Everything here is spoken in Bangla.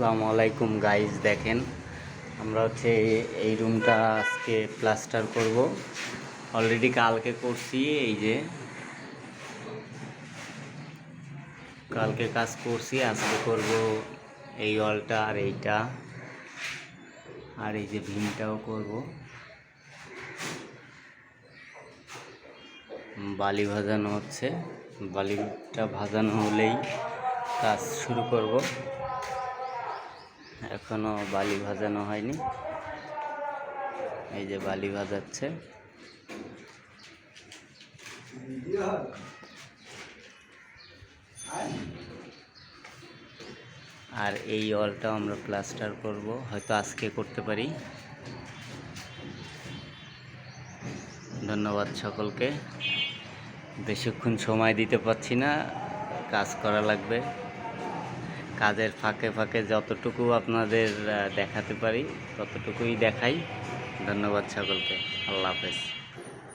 আসসালামু আলাইকুম গাইজ দেখেন, আমরা হচ্ছে এই- রুমটা আজকে প্লাস্টার করব। অলরেডি কালকে করছি, এই যে। কালকে কাজ করছি, আজকে করব এই অলটা আর এইটা। আর এই যে ভিমটাও করব। বালি ভাজানো হচ্ছে। বালিটা ভাজানো হলেই কাজ শুরু করব। এখনও বালি ভাজানো হয়নি। এই যে বালি ভাজাচ্ছে। আর এই ওয়ালটাও আমরা প্লাস্টার করব। হয়তো আজকে করতে পারি। ধন্যবাদ সকলকে। বেশিক্ষণ সময় দিতে পারছি না। কাজ করা লাগবে। কাজের ফাঁকে ফাঁকে যতটুকু আপনাদের দেখাতে পারি ততটুকুই দেখাই। ধন্যবাদ সকলকে। আল্লাহ হাফেজ।